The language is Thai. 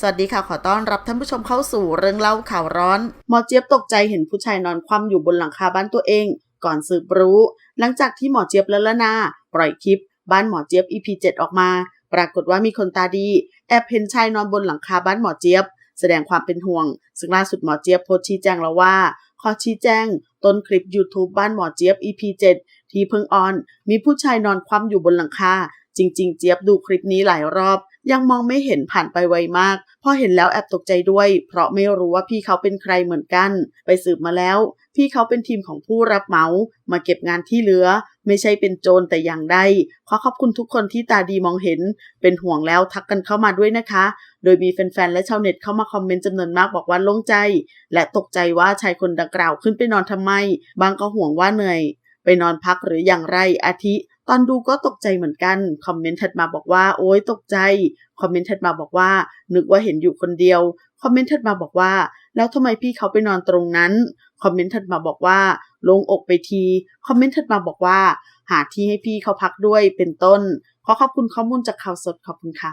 สวัสดีค่ะ ขอต้อนรับท่านผู้ชมเข้าสู่เรื่องเล่าข่าวร้อน หมอเจี๊ยบตกใจเห็นผู้ชายนอนคว่ำอยู่บนหลังคาบ้านตัวเอง ก่อนสืบรู้ หลังจากที่หมอเจี๊ยบและละนาปล่อยคลิป บ้านหมอเจี๊ยบ EP 7ออกมา ปรากฏว่ามีคนตาดี แอบเห็นชายนอนบนหลังคาบ้านหมอเจี๊ยบ แสดงความเป็นห่วง ซึ่งล่าสุดหมอเจี๊ยบโพสต์ชี้แจงแล้วว่า ขอชี้แจงต้นคลิป YouTube บ้านหมอเจี๊ยบ EP 7ที่เพิ่งออน มีผู้ชายนอนคว่ำอยู่บนหลังคาจริง ๆ เจี๊ยบดูคลิปนี้หลายรอบ ยังมองไม่เห็นผ่านไปไวมาก พอเห็นแล้วแอบตกใจด้วย เพราะไม่รู้ว่าพี่เขาเป็นใครเหมือนกัน ไปสืบมาแล้ว พี่เขาเป็นทีมของผู้รับเหมา มาเก็บงานที่เหลือ ไม่ใช่เป็นโจรแต่อย่างใด ขอขอบคุณทุกคนที่ตาดีมองเห็น เป็นห่วงแล้วทักกันเข้ามาด้วยนะคะ โดยมีแฟนๆ และชาวเน็ตเข้ามาคอมเมนต์จำนวนมากบอกว่าโล่งใจ และตกใจว่าชายคนดังกล่าวขึ้นไปนอนทำไม บางก็ห่วงว่าเหนื่อย ไปนอนพักหรืออย่างไรอาทิ ตอนดูก็ตกใจเหมือนกัน คอมเมนต์ถัดมาบอกว่า โอ๊ยตกใจ คอมเมนต์ถัดมาบอกว่า นึกว่าเห็นอยู่คนเดียว คอมเมนต์ถัดมาบอกว่า แล้วทำไมพี่เขาไปนอนตรงนั้น คอมเมนต์ถัดมาบอกว่าลงอกไปที คอมเมนต์ถัดมาบอกว่า หาที่ให้พี่เขาพักด้วยเป็นต้น ขอขอบคุณข้อมูลจากข่าวสดขอบคุณค่ะ